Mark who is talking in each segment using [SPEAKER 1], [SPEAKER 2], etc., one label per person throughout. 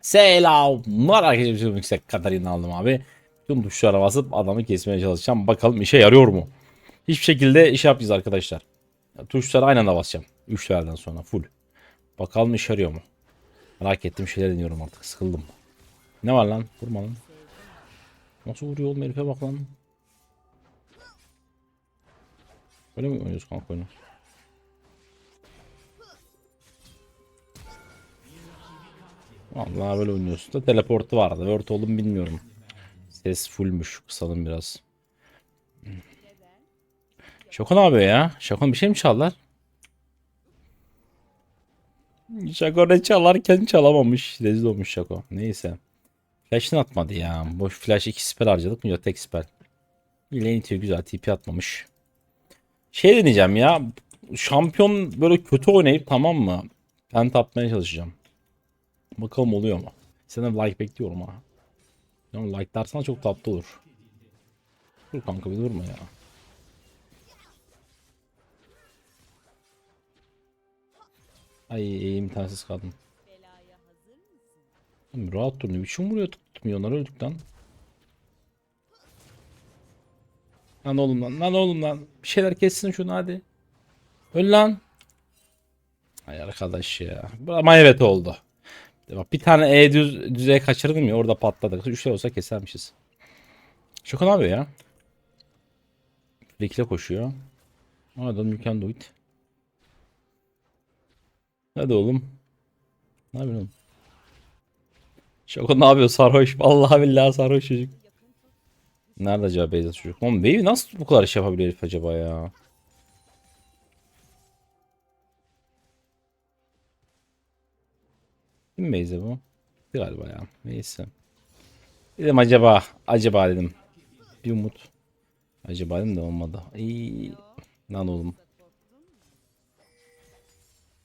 [SPEAKER 1] Selamlar arkadaşlar. Yüksek Katarina aldım abi. Tüm tuşlara basıp adamı kesmeye çalışacağım. Bakalım işe yarıyor mu? Hiçbir şekilde iş yapmayacağız arkadaşlar. Tuşlara aynı anda basacağım. 3 levelden sonra full. Bakalım işe yarıyor mu? Merak ettim şeyler deniyorum artık. Sıkıldım. Ne var lan? Vurma lan. Nasıl vuruyor oğlum herife bak lan. Böyle mi oynuyoruz kanka oyunu? Vallahi böyle oynuyorsun da teleportu vardı. Word oldum bilmiyorum. Ses fullmüş. Kısalım biraz. Şoko ne yapıyor ya? Şoko bir şey mi çaldılar? Şako ne çalarken çalamamış. Rezil olmuş Şako. Neyse. Flash'ını atmadı ya. Boş flash 2 spell harcadık mı? Yok tek spell. Lane itiyor güzel. TP atmamış. Şey deneyeceğim ya. Şampiyon böyle kötü oynayıp tamam mı? Pent atmaya çalışacağım. Bakalım oluyor mu? Senden like bekliyorum ha. Ama like dersen çok tatlı olur. Dur kanka bir durma ya. Ay eğim tersiz kaldım. Rahat dur ne biçim vuruyor tutmuyor onlar öldük lan. Lan oğlum lan lan oğlum lan. Bir şeyler kessin şunu hadi. Öl lan. Ay arkadaş ya. Ama evet oldu. Bak bir tane E düz, düzeye kaçırdım ya orada patladı. Üçler olsa kesermişiz. Ne yapıyor ya? Flick'le koşuyor. Adam you can do it. Hadi oğlum. Ne yapıyorsun Şaka ne yapıyor sarhoş? Vallahi billahi sarhoş çocuk. Nerede acaba Beyza çocuk? Oğlum Baby nasıl bu kadar iş yapabiliyor herif acaba ya? Kim Beyza bu? Galiba ya. Neyse. Dedim acaba, acaba dedim. Bir umut. Acaba dedim de olmadı. İyi. Lan oğlum.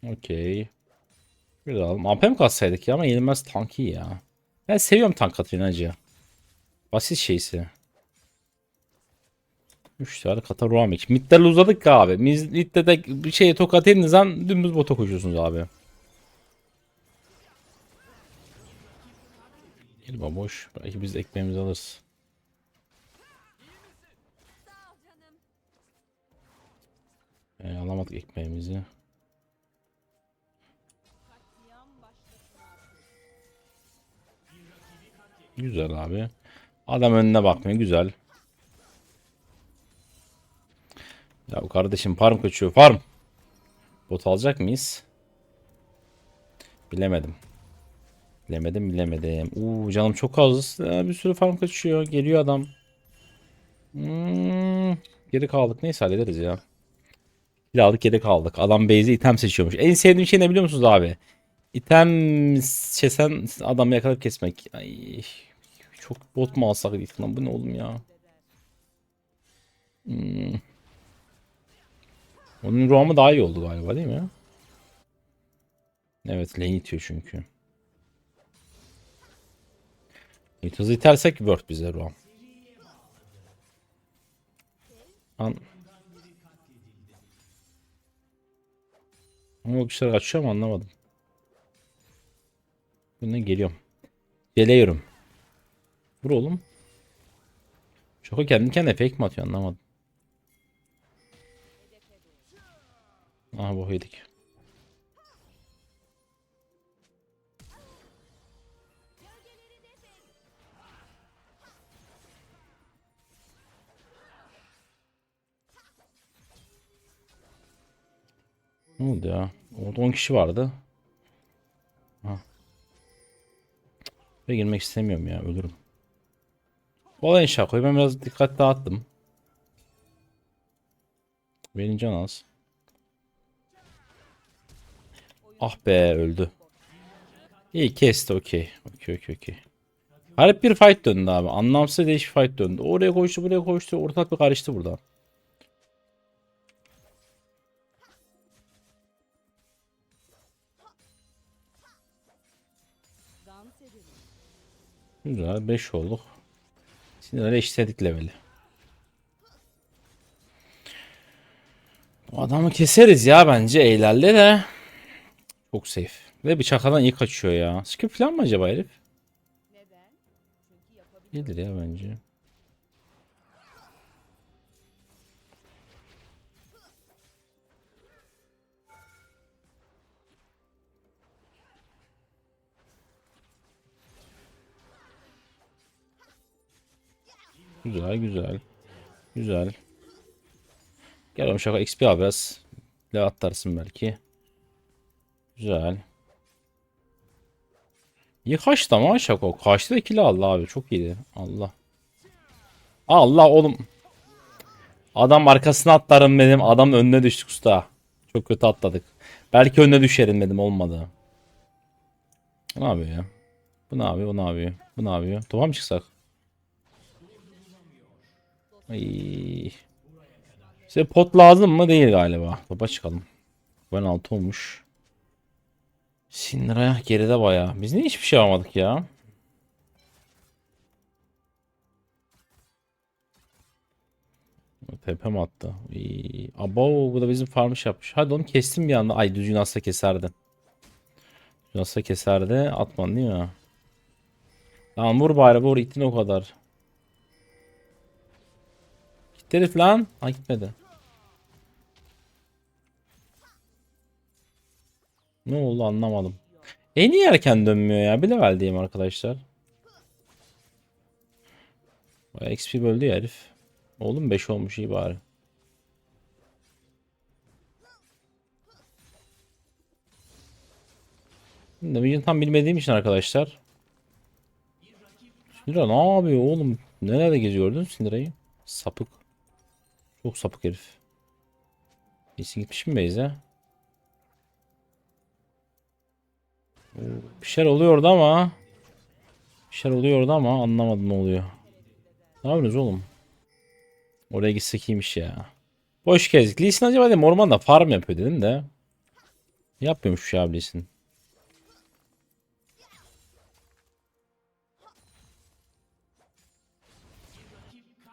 [SPEAKER 1] Okey. Güzel. AP mi katsaydık ya ama yenilmez tank iyi ya. Ben seviyorum tank atını acı. Basit şeysi. 3 tane kata Ruamik. Mid'de uzadık ya abi. Mid'de de bir şeye tokat ediniz zaman dümdüz bota koşuyorsunuz abi. Gel boş. Belki biz ekmeğimizi alırız. Ee, alamadık ekmeğimizi. Güzel abi. Adam önüne bakmıyor. Güzel. Ya kardeşim farm kaçıyor. Farm. Bot alacak mıyız? Bilemedim. Bilemedim bilemedim. Uuu canım çok az. Bir sürü farm kaçıyor. Geliyor adam. Hmm, geri kaldık. Neyse hallederiz ya. Bir aldık geri kaldık. Adam base'i item seçiyormuş. En sevdiğim şey ne biliyor musunuz abi? İtem kesen adamı yakalayıp kesmek. Ay, çok bot mu alsak ilk lan? Bu ne oğlum ya? Hmm. Onun roam'u daha iyi oldu galiba değil mi? Evet lane itiyor çünkü. It hızı itersek work bize roam. An Ama o kişiler açıyor mu anlamadım. Bundan geliyorum. Geliyorum. Vur oğlum. Çok kendi kendine fake mi atıyor anlamadım. Aha bu yedik. Ne oldu ya? Orada 10 kişi vardı. Ve girmek istemiyorum ya ölürüm. Olay şakoyu ben biraz dikkat dağıttım. Benim can az. Ah be öldü. İyi kesti okey. Okey okey okey. Garip bir fight döndü abi. Anlamsız değişik fight döndü. Oraya koştu buraya koştu. Ortalık bir karıştı burada. Güzel 5 olduk. Sinirle eşitledik leveli. Bu adamı keseriz ya bence eylerle de. Çok safe. Ve bıçaklardan iyi kaçıyor ya. Skip falan mı acaba herif? Gelir ya bence. Güzel güzel. Güzel. Gel oğlum şaka XP al biraz. Le atarsın belki. Güzel. İyi kaçtı ama şaka. Kaçtı da kill aldı abi. Çok iyiydi. Allah. Allah oğlum. Adam arkasına atlarım dedim. Adam önüne düştük usta. Çok kötü atladık. Belki önüne düşerim dedim. Olmadı. Bu ne yapıyor ya? Bu ne yapıyor? Bu ne yapıyor? Bu ne yapıyor? Topa mı çıksak? Ay. Size pot lazım mı? Değil galiba. Topa çıkalım. Ben altı olmuş. Sinir'e geride bayağı. Biz niye hiçbir şey almadık ya? Tepem attı. İyi. Abo bu da bizim farmış yapmış. Hadi onu kestim bir anda. Ay düzgün asla keserdi. Düzgün asla keserdi. Atman değil mi? Lan vur bari vur ittin o kadar. Gitti herif lan. Ha gitmedi. Ne oldu anlamadım. E niye erken dönmüyor ya? Bir level diyeyim arkadaşlar. Bayağı XP böldü ya herif. Oğlum 5 olmuş iyi bari. Damage'ini tam bilmediğim için arkadaşlar. Syndra ne yapıyor oğlum? Nerede geziyor gördün? Sapık. Çok sapık herif. Kesin gitmiş mi Beyze? Bir şeyler oluyordu ama. Bir şeyler oluyordu ama anlamadım ne oluyor. Ne yapıyorsunuz oğlum? Oraya gitsek iyiymiş ya. Boş gezdik. Lee Sin acaba dedim ormanda farm yapıyor dedim de. Yapmıyormuş ya Lee Sin.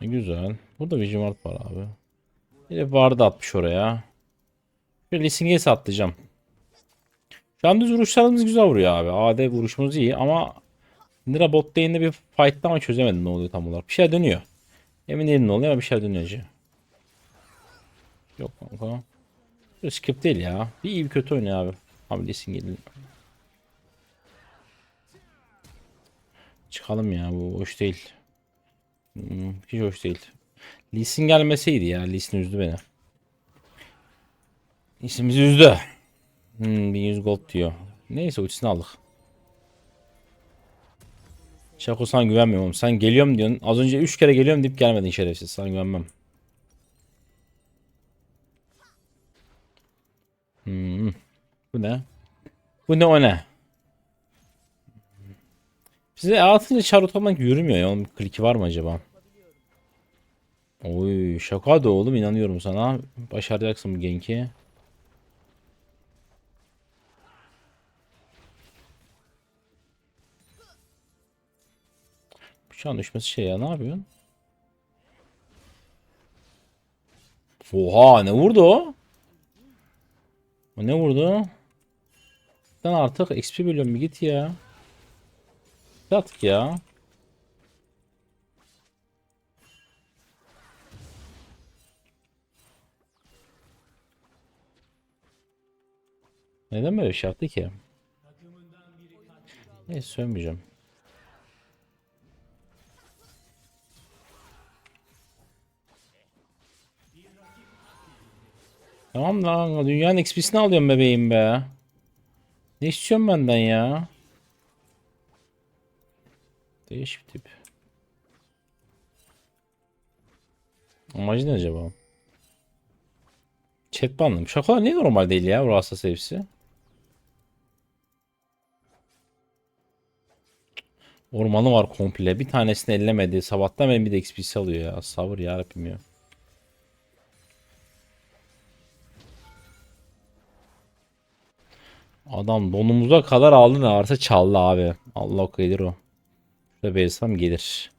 [SPEAKER 1] Güzel. Burada Vigimart var abi. De vardı atmış oraya. Şöyle Lee Sin'e atlayacağım. Şu an düz vuruşlarımız güzel vuruyor abi. AD vuruşumuz iyi ama Nira bot lane'de bir fight'ta ama çözemedim ne oluyor tam olarak. Bir şey dönüyor. Emin değilim ne oluyor ama bir şey dönüyor. acı. Yok kanka. Bu skip değil ya. Bir iyi bir kötü oynuyor abi. Abi Lee'sin gelin. Çıkalım ya bu hoş değil. Hmm, hiç hoş değil. Lee gelmeseydi ya. Lee Sin üzdü beni. Bizi üzdü. Hmm, 1100 gold diyor. Neyse ultisini aldık. Şako sana güvenmiyorum. Sen geliyorum diyorsun. Az önce 3 kere geliyorum deyip gelmedin şerefsiz. Sana güvenmem. Hmm. Bu ne? Bu ne o ne? Size atınca çar otomatik yürümüyor ya. Onun kliki var mı acaba? Oy şaka da oğlum inanıyorum sana. Başaracaksın bu genki. Bıçağın düşmesi şey ya ne yapıyorsun? Oha ne vurdu o? O ne vurdu? Sen artık XP bir git ya. Yat ya. Neden böyle bir şey yaptı ki? Neyse sövmeyeceğim. Tamam lan dünyanın XP'sini alıyorum bebeğim be. Ne istiyorsun benden ya? Değişik tip. Amacı ne acaba? Chat bandım. Şakalar niye normal değil ya bu hassas hepsi? Ormanı var komple. Bir tanesini ellemedi. Sabahtan benim bir de XP'si alıyor ya. Sabır yarabbim ya. Adam donumuza kadar aldı ne varsa çaldı abi. Allah gelir o. Şurada beysam gelir.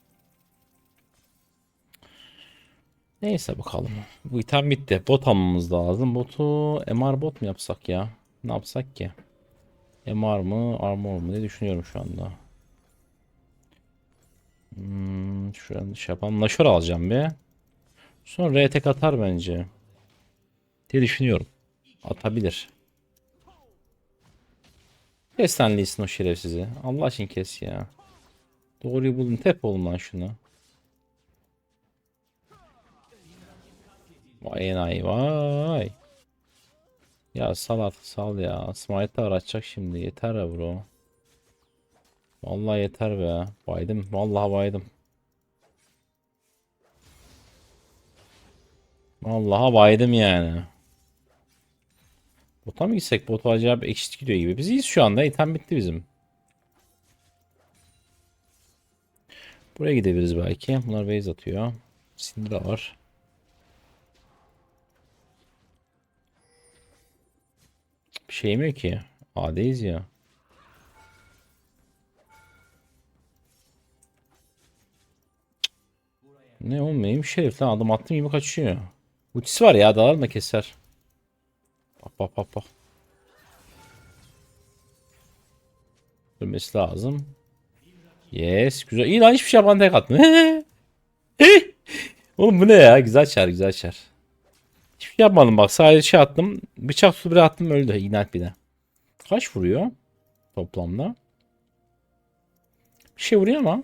[SPEAKER 1] Neyse bakalım. Bu item bitti. Bot almamız lazım. Botu MR bot mu yapsak ya? Ne yapsak ki? MR mı, armor mu diye düşünüyorum şu anda. Hmm, şu an şey yapalım. Nashor alacağım bir. Sonra R tek atar bence. Diye düşünüyorum. Atabilir. Kes Sin o şerefsizi. Allah için kes ya. Doğruyu buldum. Tep oğlum lan şunu. Vay enayi vay. Ya sal artık sal ya. Smite'ı aratacak şimdi. Yeter ya bro. Vallahi yeter be. Baydım. Vallahi baydım. Vallahi baydım yani. Bota mı gitsek? Bota acayip eşit gidiyor gibi. Biz iyiyiz şu anda. İtem bitti bizim. Buraya gidebiliriz belki. Bunlar base atıyor. Syndra var. Bir şey mi ki? A'deyiz ya. Ne oğlum neymiş herif lan adam attığım gibi kaçıyor. Ultisi var ya dalar mı keser. Bak bak bak bak. Ölmesi lazım. Yes güzel. İyi lan hiçbir şey yapan tek atmıyor. oğlum bu ne ya? Güzel çar güzel çar. Hiçbir şey yapmadım bak sadece şey attım. Bıçak su bir attım öldü. İnat bir de. Kaç vuruyor? Toplamda. Bir şey vuruyor ama.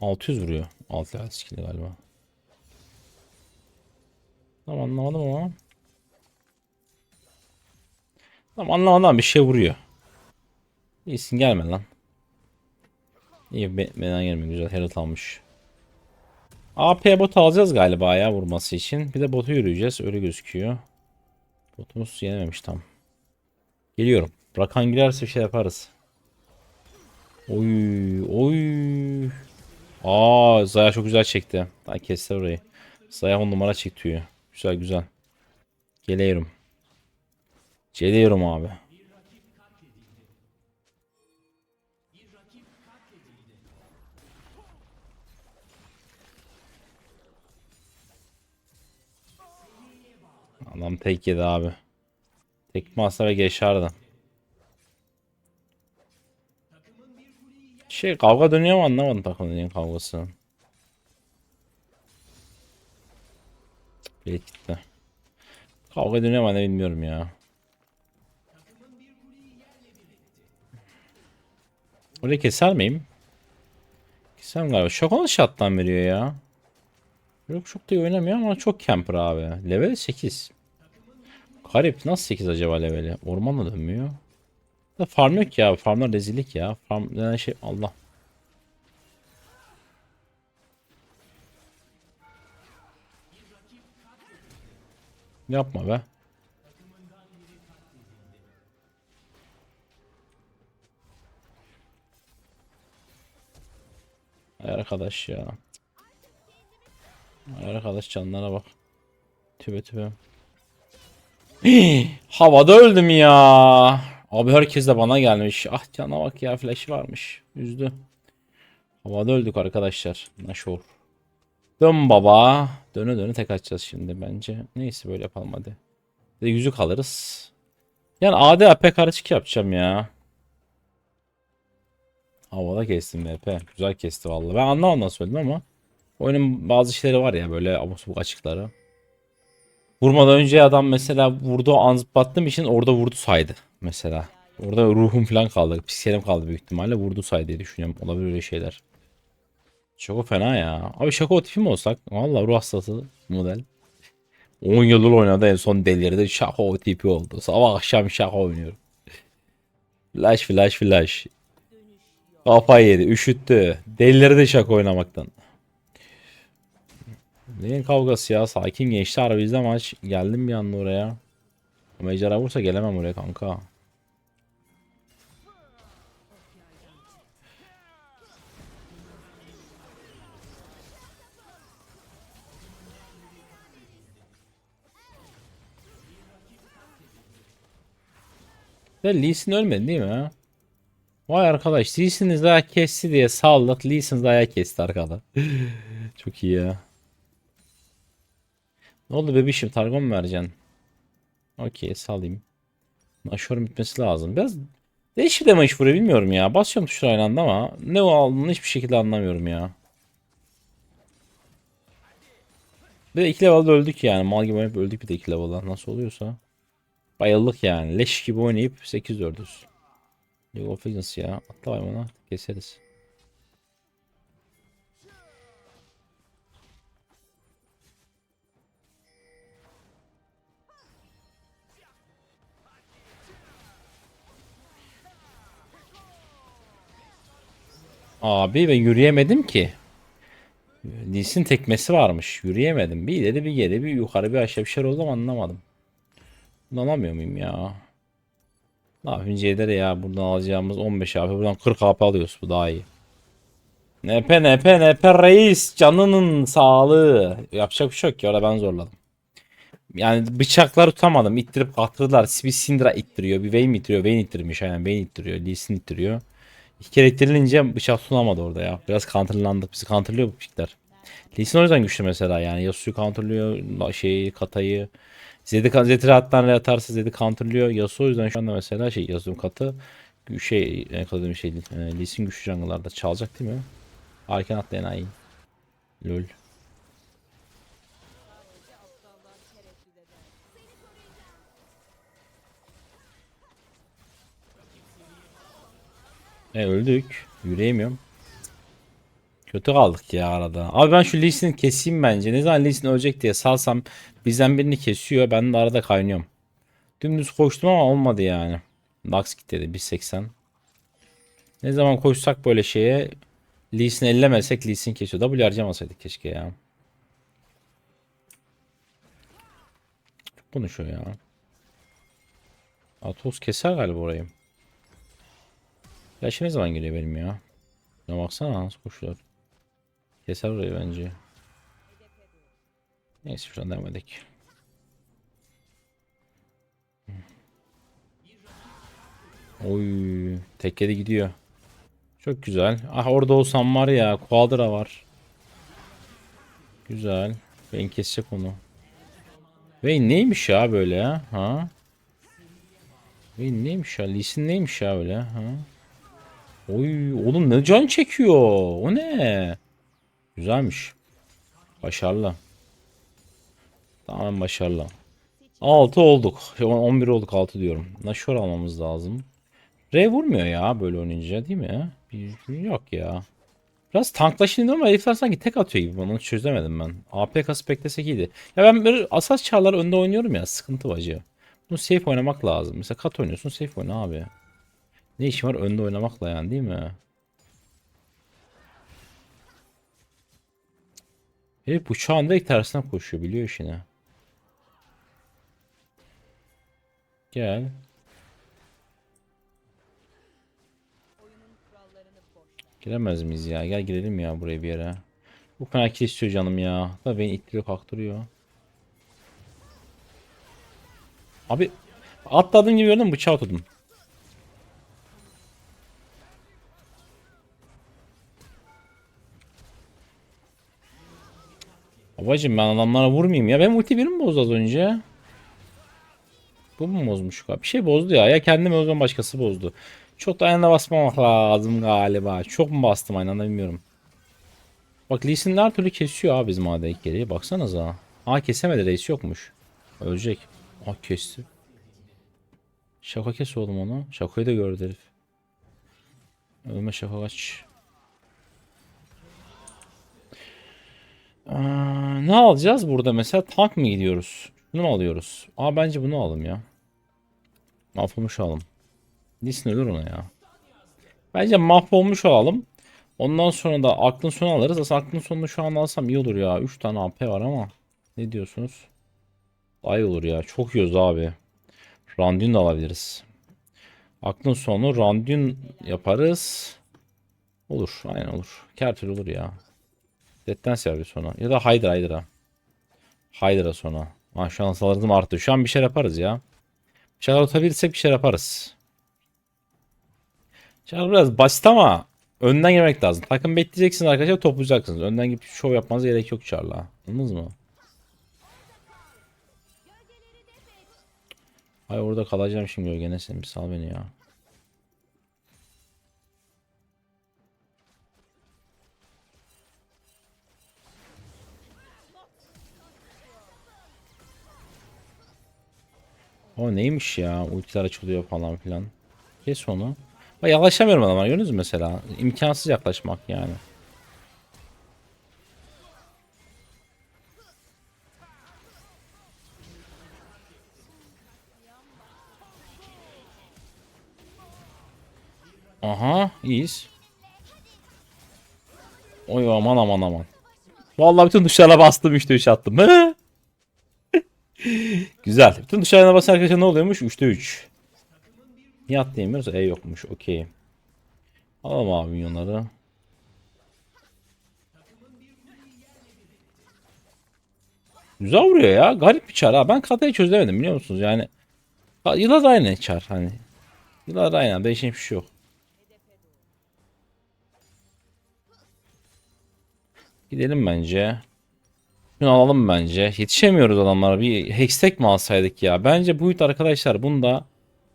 [SPEAKER 1] 600 vuruyor. 6 level skill'i galiba. Tamam anlamadım ama. Tamam anlamadım ama bir şey vuruyor. İyisin gelme lan. İyi be, benden gelme güzel Herald almış. AP bot alacağız galiba ya vurması için. Bir de botu yürüyeceğiz öyle gözüküyor. Botumuz yenememiş tam. Geliyorum. Rakan girerse bir şey yaparız. Oy oy. Aa Zaya çok güzel çekti. Daha kesti orayı. Zaya on numara çekiyor. Güzel güzel. Geliyorum. Geliyorum abi. Adam tek yedi abi. Tekme atsa ve geçerdi. Şey kavga dönüyor mu anlamadım takımın kavgası. Bilet gitti. Kavga dönüyor mu ne bilmiyorum ya. Orayı keser miyim? Keserim galiba. Şok onu şattan veriyor ya. Yok çok da iyi oynamıyor ama çok camper abi. Level 8. Garip nasıl 8 acaba leveli? Ormanla dönmüyor. Da farm yok ya. Farmlar rezillik ya. Farm denen şey Allah. Yapma be. Ay arkadaş ya. Ay arkadaş canlara bak. Tübe tübe. Havada öldüm ya. Abi herkes de bana gelmiş. Ah cana bak ya flash varmış. Üzdü. Havada öldük arkadaşlar. Naşor. Dön baba. Döne döne tek açacağız şimdi bence. Neyse böyle yapalım hadi. De yüzük alırız. Yani AD AP karışık yapacağım ya. Havada kestim MP. Güzel kesti vallahi. Ben anlamadım nasıl söyledim ama. Oyunun bazı şeyleri var ya böyle abuk açıkları. Vurmadan önce adam mesela vurdu an zıplattığım için orada vurdu saydı mesela. Orada ruhum falan kaldı. Psikerim kaldı büyük ihtimalle. Vurdu say diye düşünüyorum. Olabilir öyle şeyler. Şako fena ya. Abi Şako tipi mi olsak? Valla ruh hastası model. 10 yıldır oynadı en son delirdi. Şako tipi oldu. Sabah akşam Şako oynuyorum. Flash flash flash. Kafayı yedi. Üşüttü. Delirdi Şako oynamaktan. Neyin kavgası ya? Sakin geçti arabizde maç. Geldim bir anda oraya. Mecra vursa gelemem oraya kanka. Ve Lee Sin ölmedi değil mi? Vay arkadaş Lee Sin'i daha kesti diye saldık. Lee Sin kesti arkada. Çok iyi ya. Ne oldu bebişim? Targon mu vereceksin? Okey salayım. Aşırı bitmesi lazım. Biraz değişik bir damage vuruyor bilmiyorum ya. Basıyorum tuşlara aynı anda ama ne o aldığını hiçbir şekilde anlamıyorum ya. Bir de 2 level'da öldük yani. Mal gibi oynayıp öldük bir de 2 level'da. Nasıl oluyorsa. Bayıldık yani. Leş gibi oynayıp 8 ördüz. League of Legends ya. Atla bay bana. Keseriz. Abi ben yürüyemedim ki. Lee'sin tekmesi varmış. Yürüyemedim. Bir ileri bir geri bir yukarı bir aşağı bir şeyler oldu ama anlamadım. Bunu alamıyor muyum ya? Ne yapayım C'de de ya buradan alacağımız 15 AP buradan 40 AP alıyoruz bu daha iyi. Nepe nepe nepe reis canının sağlığı. Yapacak bir şey yok ki orada ben zorladım. Yani bıçakları tutamadım. İttirip kaldırdılar. Bir Syndra ittiriyor. Bir Vayne ittiriyor. Vayne ittirmiş. Aynen Vayne ittiriyor. Lee ittiriyor. İki kere ittirilince bıçak tutunamadı orada ya. Biraz counterlandık. Bizi counterlıyor bu pikler. Lee Sin o yüzden güçlü mesela yani. Yasuo'yu counterlıyor. Şeyi Kata'yı. Zed'i Zed'i rahattan atarsa Zed'i counterlıyor. Yasuo o yüzden şu anda mesela şey Yasuo'nun katı şey kadar bir şey Lee Sin güçlü jungle'larda çalacak değil mi? Arkan atlayan ay. Lol. E öldük. Yürüyemiyorum. Kötü kaldık ya arada. Abi ben şu Lee Sin'i keseyim bence. Ne zaman Lee Sin ölecek diye salsam bizden birini kesiyor. Ben de arada kaynıyorum. Dümdüz koştum ama olmadı yani. Lux kitledi 1.80. Ne zaman koşsak böyle şeye Lee Sin'i ellemesek Lee Sin kesiyor. W harcamasaydık keşke ya. Çok konuşuyor ya. Atos keser galiba orayı. Yaşı ne zaman geliyor benim ya? Ne baksana nasıl koşuyor. Keser orayı bence. Neyse şuradan devam edelim. Oy, tekkede gidiyor. Çok güzel. Ah orada olsam var ya, Quadra var. Güzel. Ben kesecek onu. Ve neymiş ya böyle? Ha? Ve neymiş ya? Lee Sin neymiş ya öyle? Ha? Oy oğlum ne can çekiyor. O ne? Güzelmiş. Başarılı. Tamam başarılı. 6 olduk. Şu an 11 olduk 6 diyorum. Nashor almamız lazım. R vurmuyor ya böyle oynayınca değil mi? Bir, yok ya. Biraz tanklaşındı ama herifler sanki tek atıyor gibi. Onu çözemedim ben. AP kasıp beklesek iyiydi. Ya ben böyle asas çarlar önde oynuyorum ya. Sıkıntı bacı. Bunu safe oynamak lazım. Mesela kat oynuyorsun safe oyna abi. Ne işin var önde oynamakla yani değil mi? Herif bıçağın direkt tersine koşuyor biliyor işini. Gel. Giremez miyiz ya? Gel girelim ya buraya bir yere. Bu kadar kill istiyor canım ya. Da beni ittiriyor kalktırıyor. Abi atladığım gibi gördün mü? Bıçağı tuttum. Babacım ben adamlara vurmayayım ya. Ben ulti birini mi bozdu az önce? Bu mu bozmuş? Bir şey bozdu ya. Ya kendim o zaman başkası bozdu. Çok da ayağına basmamak lazım galiba. Çok mu bastım aynı anda bilmiyorum. Bak Lee Sin her türlü kesiyor abi bizim AD geriye. Baksanıza. Aa kesemedi reis yokmuş. Ölecek. Aa kesti. Şaka kes oğlum onu. Şakayı da gördü herif. Ölme şaka kaç. Aa, ne alacağız burada mesela? Tank mı gidiyoruz? Bunu mu alıyoruz? Aa bence bunu alalım ya. Mahvolmuş alalım. Nisin ölür ona ya. Bence mahvolmuş alalım. Ondan sonra da aklın sonu alırız. Aslında aklın sonunu şu an alsam iyi olur ya. 3 tane AP var ama. Ne diyorsunuz? Ay olur ya. Çok yiyoruz abi. Randun da alabiliriz. Aklın sonu Randun yaparız. Olur. Aynen olur. Kertil olur ya. Detten servis sonra. Ya da Hydra Hydra. Hydra sonra. Ha, şu an saldırım arttı. Şu an bir şey yaparız ya. Bir şeyler atabilirsek bir şey yaparız. Şarkı biraz basit ama önden girmek lazım. Takım bekleyeceksiniz arkadaşlar toplayacaksınız. Önden gidip şov yapmanıza gerek yok çarla. Anladınız mı? Ay orada kalacağım şimdi gölgene sen bir sal beni ya. O neymiş ya? Ultiler açılıyor falan filan. Kes onu. Bak yaklaşamıyorum adama gördünüz mü mesela? İmkansız yaklaşmak yani. Aha iyiyiz. Oy aman aman aman. Vallahi bütün tuşlara bastım 3'te 3 attım. Güzel. Bütün tuşlarına basan arkadaşlar ne oluyormuş? 3'te 3. Niye atlayamıyoruz? E yokmuş. Okey. Alalım abi minyonları. Güzel vuruyor ya. Garip bir çar ha. Ben katayı çözemedim biliyor musunuz? Yani Ha, yılan aynı çar hani. Yılan aynı. Değişen bir şey yok. Gidelim bence. Şunu alalım bence. Yetişemiyoruz adamlara. Bir hextech mi alsaydık ya? Bence bu arkadaşlar bunda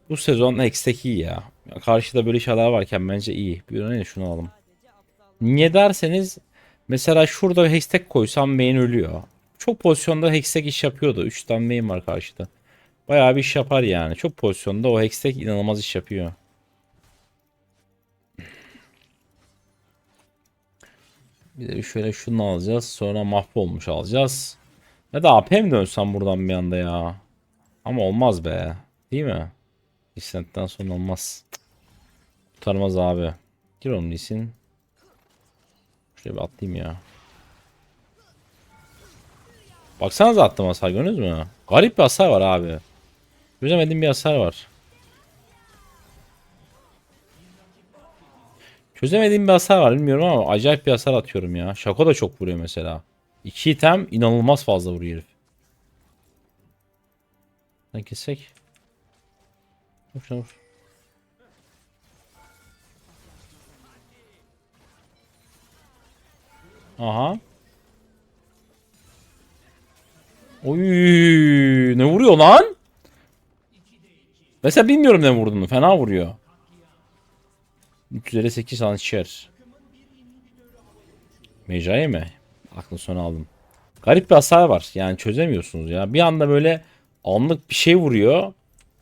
[SPEAKER 1] bu sezon hextech iyi. Ya Karşıda böyle şeyler varken bence iyi. Bir örneğin şunu alalım. Niye derseniz mesela şurada hextech koysam main ölüyor. Çok pozisyonda hextech iş yapıyordu. 3 tane main var karşıda. Bayağı bir iş yapar yani. Çok pozisyonda o hextech inanılmaz iş yapıyor. Bir de şöyle şunu alacağız. Sonra mahvolmuş alacağız. Ya da AP mi dönsem buradan bir anda ya? Ama olmaz be. Değil mi? Descent'ten sonra olmaz. Kurtarmaz abi. Gir oğlum Lisin. Şuraya bir atlayayım ya. Baksanıza attım hasar gördünüz mü? Garip bir hasar var abi. Çözemediğim bir hasar var. Çözemediğim bir hasar var bilmiyorum ama acayip bir hasar atıyorum ya. Şako da çok vuruyor mesela. İki item inanılmaz fazla vuruyor herif. Ne kesek? Vur şuna vur. Aha. Oy, ne vuruyor lan? Mesela bilmiyorum ne vurduğunu. Fena vuruyor. 358 hançer. Mecai mi? Aklın sonu aldım. Garip bir hasar var. Yani çözemiyorsunuz ya. Bir anda böyle anlık bir şey vuruyor.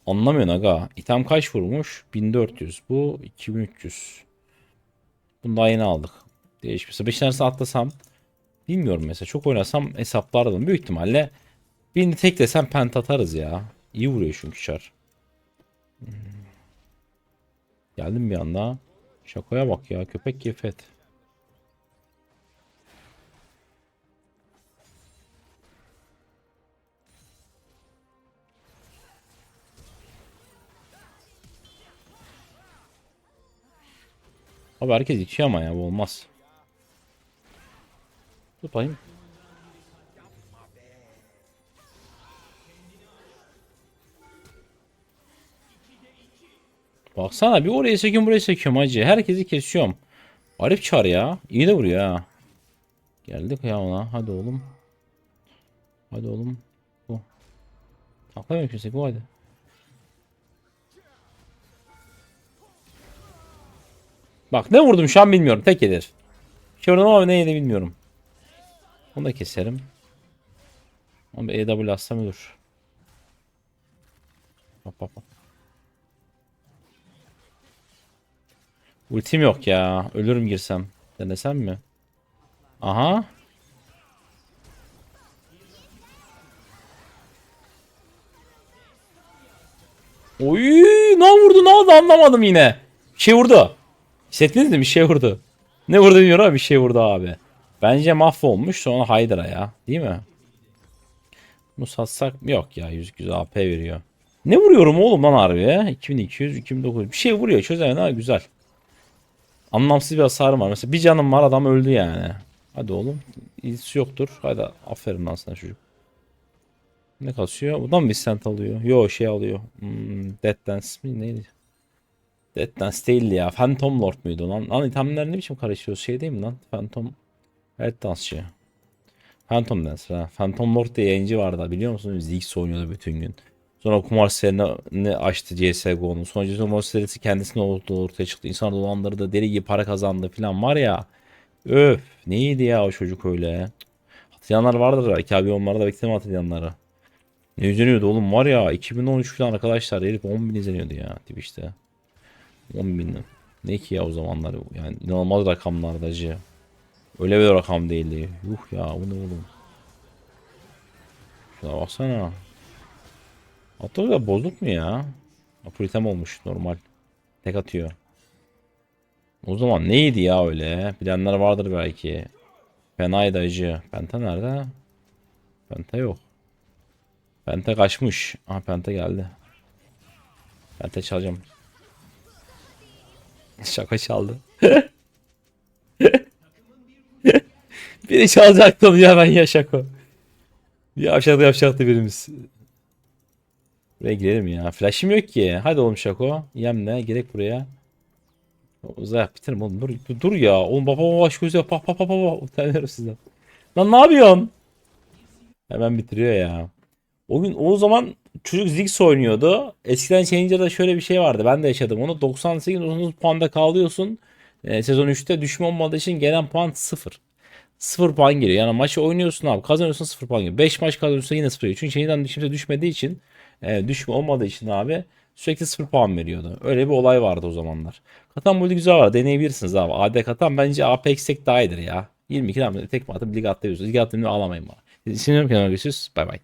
[SPEAKER 1] Anlamıyorsun aga. İtem kaç vurmuş? 1400. Bu 2300. Bunu daha yeni aldık. Değişmişse. 5 tanesini atlasam. Bilmiyorum mesela. Çok oynasam hesaplardım. Büyük ihtimalle birini tek desem pent atarız ya. İyi vuruyor çünkü çar. Hmm. Geldim bir anda. Şakoya bak ya. Köpek kefet. Abi herkes içiyor ama ya bu olmaz. Dur Baksana bir oraya çekiyorum buraya çekiyorum hacı. Herkesi kesiyorum. Arif çar ya. İyi de vuruyor ha. Geldik ya ona. Hadi oğlum. Hadi oğlum. Bu. Atlamıyor kimse bu hadi. Bak ne vurdum şu an bilmiyorum. Tek yedir. Şey vurdum ama ne bilmiyorum. Onu da keserim. Ama bir EW atsam olur. Hop hop hop. Ultim yok ya. Ölürüm girsem. Denesem mi? Aha. Oy, ne vurdu ne oldu anlamadım yine. Bir şey vurdu. Hissettiniz mi? Bir şey vurdu. Ne vurdu bilmiyorum ama bir şey vurdu abi. Bence mahvolmuş sonra Hydra ya. Değil mi? Bunu satsak yok ya 100 güzel AP veriyor. Ne vuruyorum oğlum lan harbi? 2200, 2900 bir şey vuruyor çözemen ha güzel. Anlamsız bir hasarım var. Mesela bir canım var adam öldü yani. Hadi oğlum. İyisi yoktur. Hadi aferin lan sana çocuk. Ne kasıyor? Buradan mı bir sent alıyor? Yo şey alıyor. Hmm, Dead Dance mi neydi? Dead Dance değildi ya. Phantom Lord muydu lan? Lan itemler ne biçim karışıyor? Şey değil mi lan? Phantom Evet dansçı. Phantom Dance ha. Phantom Lord diye yayıncı vardı biliyor musunuz? Ziggs oynuyordu bütün gün. Sonra kumar sitelerini açtı CSGO'nun. Sonra kumar sitesi kendisine oldu ortaya çıktı. İnsan dolandırdı. Deli gibi para kazandı falan var ya. Öf. Neydi ya o çocuk öyle? Hatırlayanlar vardır belki abi onları da beklemem hatırlayanları. Ne izleniyordu oğlum var ya 2013 falan arkadaşlar herif 10 bin izleniyordu ya Twitch'te. 10 bin. Ne ki ya o zamanlar yani inanılmaz rakamlardı acı. Öyle bir rakam değildi. Yuh ya bu ne oğlum. Şuna baksana. Hatta da bozduk mu ya? Apuritem olmuş normal. Tek atıyor. O zaman neydi ya öyle? Bilenler vardır belki. Fenaydı acı. Penta nerede? Penta yok. Penta kaçmış. Aha Penta geldi. Penta çalacağım. Şaka çaldı. Biri çalacaktı onu ya ben ya şaka. Yavşaktı yavşaktı birimiz. Buraya girelim ya. Flash'im yok ki. Hadi oğlum şako. Yemle gerek buraya. Uzak bitirim oğlum. Dur, dur, dur ya. Oğlum baba baba baş gözü pa pa pa pa pa. Utanıyorum sizden. Lan ne yapıyorsun? Hemen bitiriyor ya. O gün o zaman çocuk Ziggs oynuyordu. Eskiden Challenger'da şöyle bir şey vardı. Ben de yaşadım onu. 98 99 puanda kalıyorsun. Ee, sezon 3'te düşme olmadığı için gelen puan 0. 0 puan geliyor. Yani maçı oynuyorsun abi. Kazanıyorsun 0 puan geliyor. 5 maç kazanıyorsun yine 0 geliyor. Çünkü Challenger'dan kimse düşmediği için e, düşme olmadığı için abi sürekli 0 puan veriyordu. Öyle bir olay vardı o zamanlar. Katan Multi güzel var. Deneyebilirsiniz abi. AD Katan bence Apex tek daha iyidir ya. 22 tane tekme atıp lig atlıyorsunuz. Lig atlayınca ağlamayın bana. Sinirlerim kenara görüşürüz. Bay bay.